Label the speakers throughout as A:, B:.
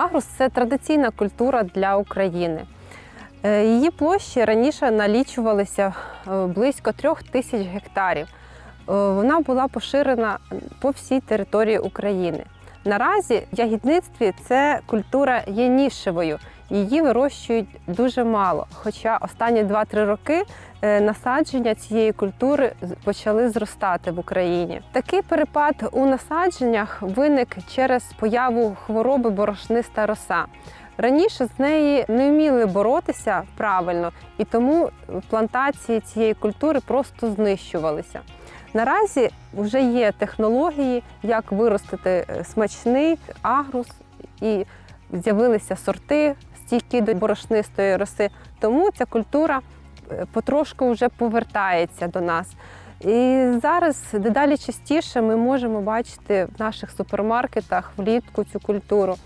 A: Агрус це традиційна культура для України. Е, Її площі раніше налічувалися е, близько трьох тисяч гектарів. Е, Вона була поширена по всій території України. Наразі в ягідництві це культура є нішевою. Її вирощують дуже мало. Хоча останні 2-3 роки е, насадження цієї культури почали зростати в Україні. Такий перепад у насадженнях виник через появу хвороби борошниста роса. Раніше з неї не вміли боротися правильно, і тому плантації цієї культури просто знищувалися. Наразі вже є технології, як виростити е, смачний агрус, і з'явилися сорти стійкі до борошнистої роси. Тому ця культура е, потрошку вже повертається до нас. І зараз дедалі частіше ми можемо бачити в наших супермаркетах влітку цю культуру,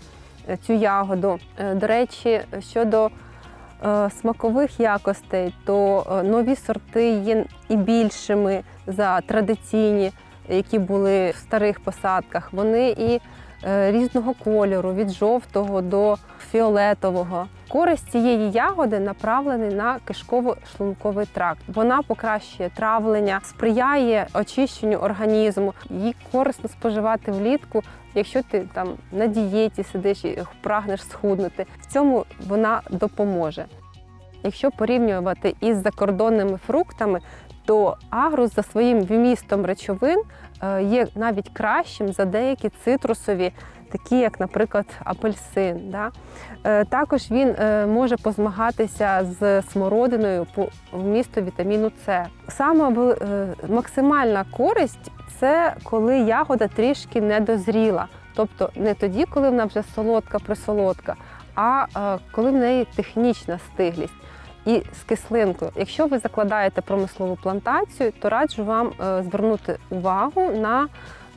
A: е, цю ягоду. До речі, щодо смакових якостей, то е, нові сорти є і більшими за традиційні, які були в старих посадках. Вони і е, різного кольору, від жовтого до фіолетового. Користь цієї ягоди направлений на кишково-шлунковий тракт. Вона покращує травлення, сприяє очищенню організму. Її корисно споживати влітку, якщо ти там на дієті сидиш і прагнеш схуднути. В цьому вона допоможе. Якщо порівнювати із закордонними фруктами, то агрус за своїм вмістом речовин е, є навіть кращим за деякі цитрусові, такі як, наприклад, апельсин. Да? Е, Також він е, може позмагатися з смородиною по вмісту вітаміну С. Саме максимальна користь це коли ягода трішки недозріла. Тобто не тоді, коли вона вже солодка присолодка, а коли в неї технічна стиглість. І з кислинкою. Якщо ви закладаєте промислову плантацію, то раджу вам е, звернути увагу на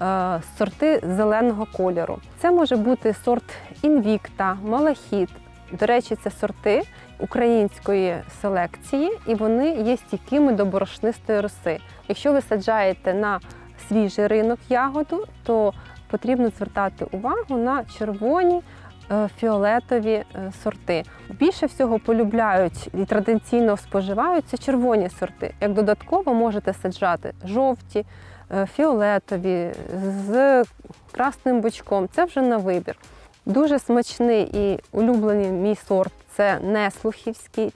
A: е, сорти зеленого кольору. Це може бути сорт інвікта, малахіт. До речі, це сорти української селекції, і вони є стійкими до борошнистої роси. Якщо ви саджаєте на свіжий ринок ягоду, то потрібно звертати увагу на червоні. Е, Фіолетові е, сорти більше всього полюбляють і традиційно споживають це червоні сорти. Як додатково можете саджати жовті, е, фіолетові з красним бочком. Це вже на вибір. Дуже смачний і улюблений мій сорт це неслухівський.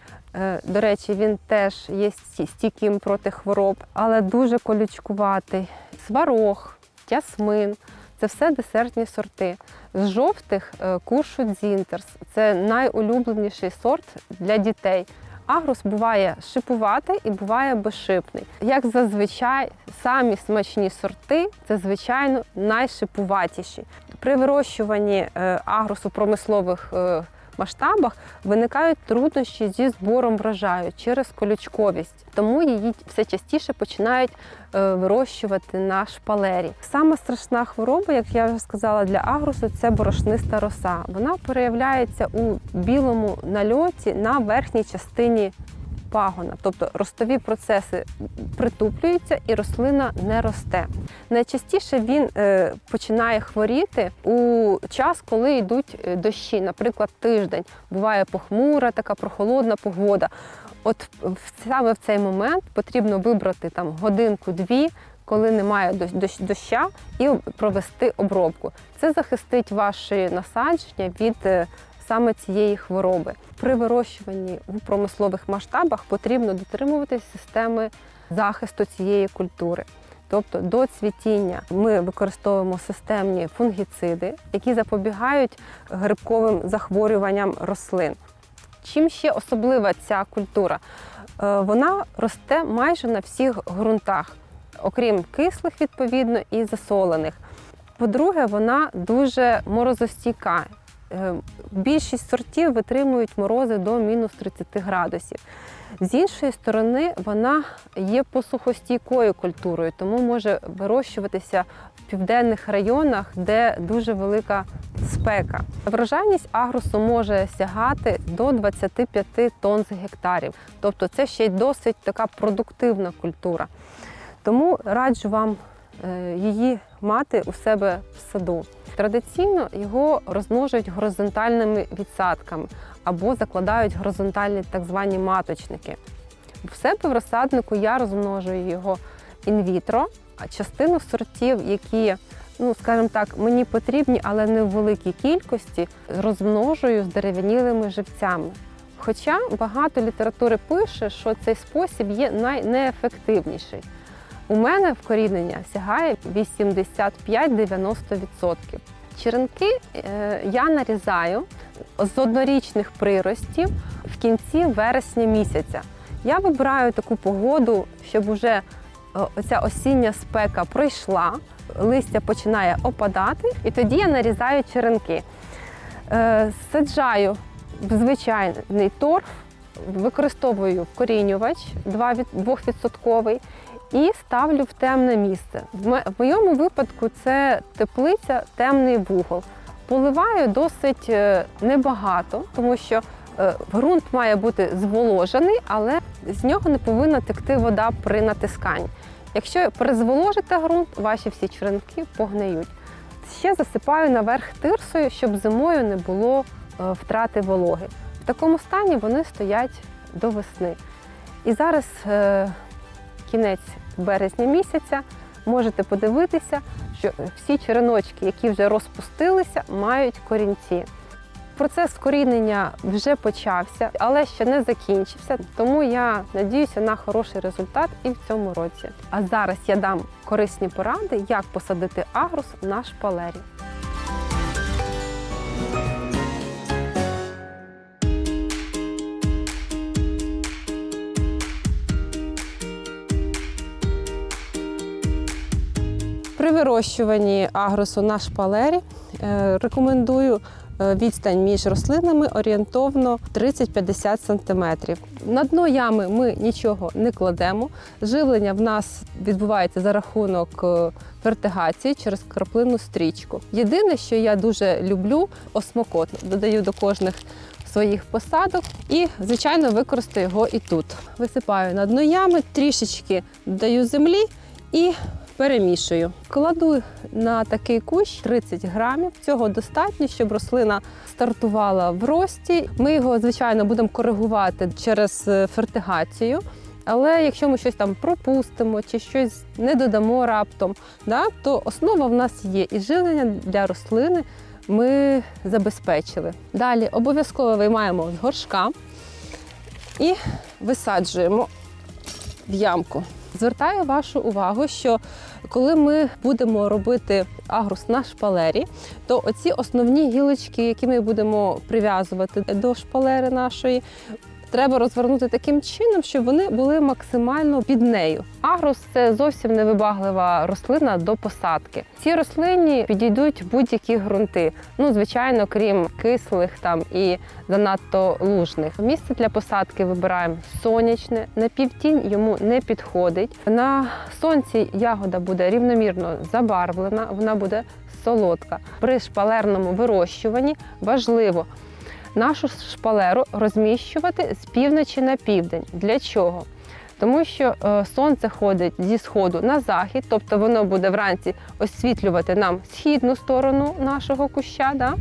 A: До речі, він теж є сті- стійким проти хвороб, але дуже колючкуватий. Сварог, тясмин це все десертні сорти. З жовтих куршу дзінтерс. Це найулюбленіший сорт для дітей. Агрус буває шипуватий і буває безшипний. Як зазвичай, самі смачні сорти це звичайно найшипуватіші. При вирощуванні е, агрусу промислових е, масштабах виникають труднощі зі збором врожаю через колючковість, тому її все частіше починають е, вирощувати на шпалері. Сама страшна хвороба, як я вже сказала, для агрусу це борошниста роса. Вона проявляється у білому нальоті на верхній частині пагона, тобто ростові процеси притуплюються і рослина не росте. Найчастіше він е, починає хворіти у час, коли йдуть е, дощі, наприклад, тиждень. Буває похмура, така прохолодна погода. От саме в цей момент потрібно вибрати там годинку-дві, коли немає дощ- дощ- доща, і провести обробку. Це захистить ваші насадження від е, саме цієї хвороби. При вирощуванні у промислових масштабах потрібно дотримуватися системи захисту цієї культури. Тобто до цвітіння ми використовуємо системні фунгіциди, які запобігають грибковим захворюванням рослин. Чим ще особлива ця культура? Е, Вона росте майже на всіх ґрунтах, окрім кислих, відповідно, і засолених. По-друге, вона дуже морозостійка. Е, Більшість сортів витримують морози до мінус 30 градусів. З іншої сторони, вона є посухостійкою культурою, тому може вирощуватися в південних районах, де дуже велика спека. Врожайність агрусу може сягати до 25 тонн з гектарів, тобто це ще й досить така продуктивна культура. Тому раджу вам її мати у себе в саду. Традиційно його розмножують горизонтальними відсадками або закладають горизонтальні так звані маточники. В себе в розсаднику я розмножую його інвітро, а частину сортів, які, ну скажімо так, мені потрібні, але не в великій кількості, розмножую з дерев'янілими живцями. Хоча багато літератури пише, що цей спосіб є найнеефективніший. У мене вкорінення сягає 85-90%. Черенки е, я нарізаю з однорічних приростів в кінці вересня місяця. Я вибираю таку погоду, щоб уже е, оця осіння спека пройшла, листя починає опадати, і тоді я нарізаю черенки. Е, Саджаю звичайний торф, використовую вкорінювач 2% і ставлю в темне місце. В моєму випадку це теплиця, темний вугол. Поливаю досить е, небагато, тому що е, ґрунт має бути зволожений, але з нього не повинна текти вода при натисканні. Якщо перезволожите ґрунт, ваші всі черенки погниють. Ще засипаю наверх тирсою, щоб зимою не було е, втрати вологи. В такому стані вони стоять до весни. І зараз кінець березня місяця можете подивитися, що всі череночки, які вже розпустилися, мають корінці. Процес вкорінення вже почався, але ще не закінчився, тому я надіюся на хороший результат і в цьому році. А зараз я дам корисні поради, як посадити агрус на шпалері. При вирощуванні агросу на шпалері е, рекомендую е, відстань між рослинами орієнтовно 30-50 см. На дно ями ми нічого не кладемо. Живлення в нас відбувається за рахунок е, фертигації через краплинну стрічку. Єдине, що я дуже люблю, осмокот. Додаю до кожних своїх посадок і, звичайно, використаю його і тут. Висипаю на дно ями, трішечки додаю землі і перемішую. Кладу на такий кущ 30 грамів. Цього достатньо, щоб рослина стартувала в рості. Ми його, звичайно, будемо коригувати через е, фертигацію. Але якщо ми щось там пропустимо чи щось не додамо раптом, да, то основа в нас є і живлення для рослини ми забезпечили. Далі обов'язково виймаємо з горшка і висаджуємо в ямку. Звертаю вашу увагу, що коли ми будемо робити агрус на шпалері, то оці основні гілочки, які ми будемо прив'язувати до шпалери нашої, треба розвернути таким чином, щоб вони були максимально під нею. Агрус це зовсім невибаглива рослина до посадки. Ці рослині підійдуть будь-які ґрунти. Ну, звичайно, крім кислих там і занадто лужних. Місце для посадки вибираємо сонячне, на півтінь йому не підходить. На сонці ягода буде рівномірно забарвлена, вона буде солодка. При шпалерному вирощуванні важливо нашу шпалеру розміщувати з півночі на південь. Для чого? Тому що е, сонце ходить зі сходу на захід, тобто воно буде вранці освітлювати нам східну сторону нашого куща, да?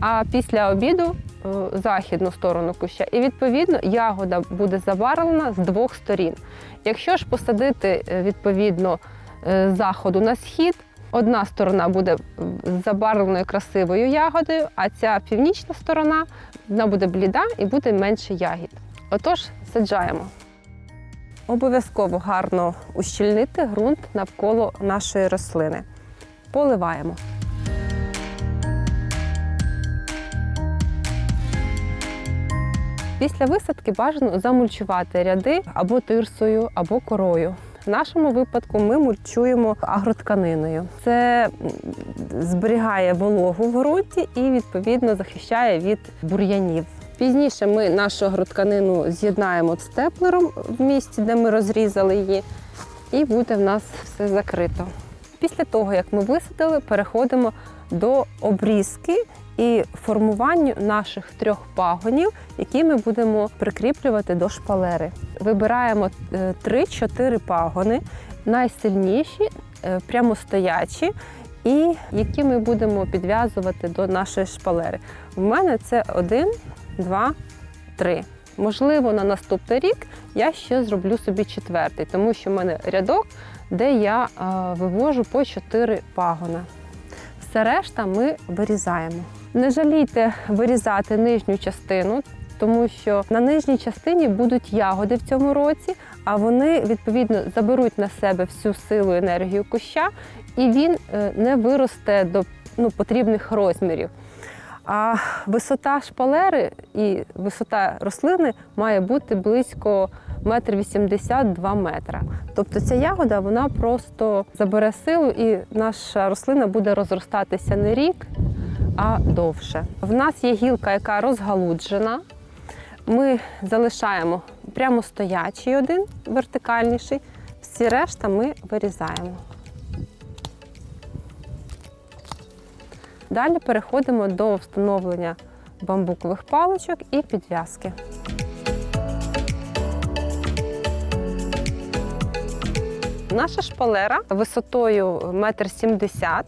A: а після обіду е, західну сторону куща. І відповідно ягода буде забарвлена з двох сторін. Якщо ж посадити е, відповідно з заходу на схід, одна сторона буде забарвленою красивою ягодою, а ця північна сторона вона буде бліда і буде менше ягід. Отож, саджаємо. Обов'язково гарно ущільнити ґрунт навколо нашої рослини. Поливаємо. Після висадки бажано замульчувати ряди або тирсою, або корою. В нашому випадку ми мульчуємо агротканиною. Це зберігає вологу в ґрунті і відповідно захищає від бур'янів. Пізніше ми нашу агротканину з'єднаємо з теплером в місці, де ми розрізали її, і буде в нас все закрито. Після того, як ми висадили, переходимо до обрізки і формуванню наших трьох пагонів, які ми будемо прикріплювати до шпалери. Вибираємо е, 3-4 пагони, найсильніші, е, прямостоячі, і які ми будемо підв'язувати до нашої шпалери. У мене це один, два, три. Можливо, на наступний рік я ще зроблю собі четвертий, тому що в мене рядок, де я е, вивожу по 4 пагона. Все решта ми вирізаємо. Не жалійте вирізати нижню частину, тому що на нижній частині будуть ягоди в цьому році, а вони відповідно заберуть на себе всю силу енергію куща, і він е, не виросте до ну, потрібних розмірів. А висота шпалери і висота рослини має бути близько 1,82 метра. Тобто ця ягода вона просто забере силу, і наша рослина буде розростатися не рік, а довше. В нас є гілка, яка розгалуджена. Ми залишаємо прямо стоячий один вертикальніший, всі решта ми вирізаємо. Далі переходимо до встановлення бамбукових паличок і підв'язки. Наша шпалера висотою 1,70 м.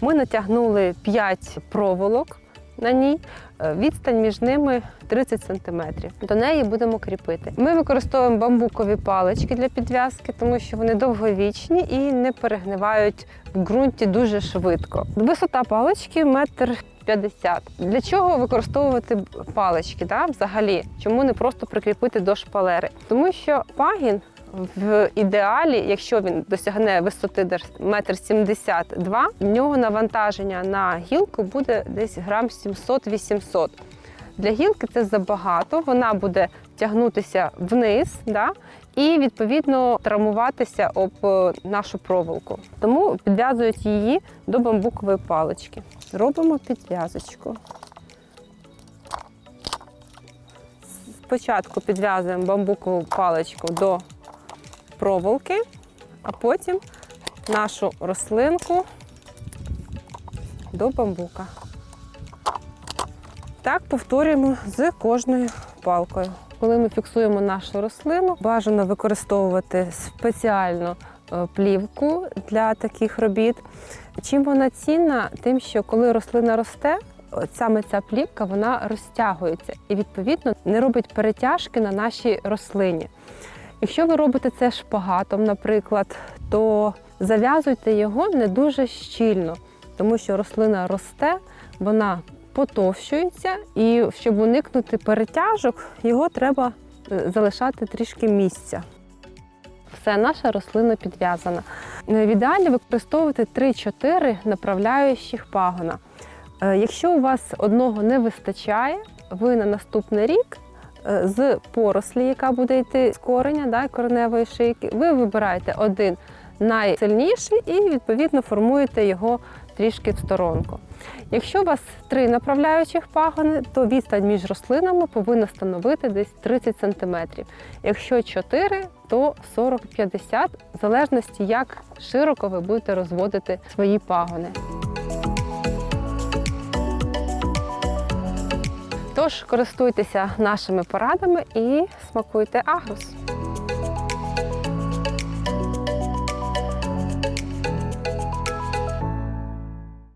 A: Ми натягнули 5 проволок на ній. Е, Відстань між ними 30 см. До неї будемо кріпити. Ми використовуємо бамбукові палички для підв'язки, тому що вони довговічні і не перегнивають в ґрунті дуже швидко. Висота палички метр 50. Для чого використовувати палички? Да, взагалі? Чому не просто прикріпити до шпалери? Тому що пагін в ідеалі, якщо він досягне висоти метр 72, в нього навантаження на гілку буде десь грам 700-800. Для гілки це забагато, вона буде тягнутися вниз, да, і відповідно травмуватися об е, нашу проволоку. Тому підв'язують її до бамбукової палички. Робимо підв'язочку. Спочатку підв'язуємо бамбукову паличку до проволоки, а потім нашу рослинку до бамбука. Так повторюємо з кожною палкою. Коли ми фіксуємо нашу рослину, бажано використовувати спеціальну е, плівку для таких робіт. Чим вона цінна? Тим, що коли рослина росте, саме ця плівка вона розтягується і відповідно не робить перетяжки на нашій рослині. Якщо ви робите це шпагатом, наприклад, то зав'язуйте його не дуже щільно, тому що рослина росте, вона потовщується, і щоб уникнути перетяжок, його треба е, залишати трішки місця. Все, наша рослина підв'язана. Е, В ідеалі використовувати 3-4 направляючих пагона. Е, Якщо у вас одного не вистачає, ви на наступний рік з порослі, яка буде йти з кореня, да, кореневої шийки, ви вибираєте один найсильніший і відповідно формуєте його трішки в сторонку. Якщо у вас три направляючих пагони, то відстань між рослинами повинна становити десь 30 см. Якщо 4, то 40-50, в залежності, як широко ви будете розводити свої пагони. Тож користуйтеся нашими порадами і смакуйте агрус.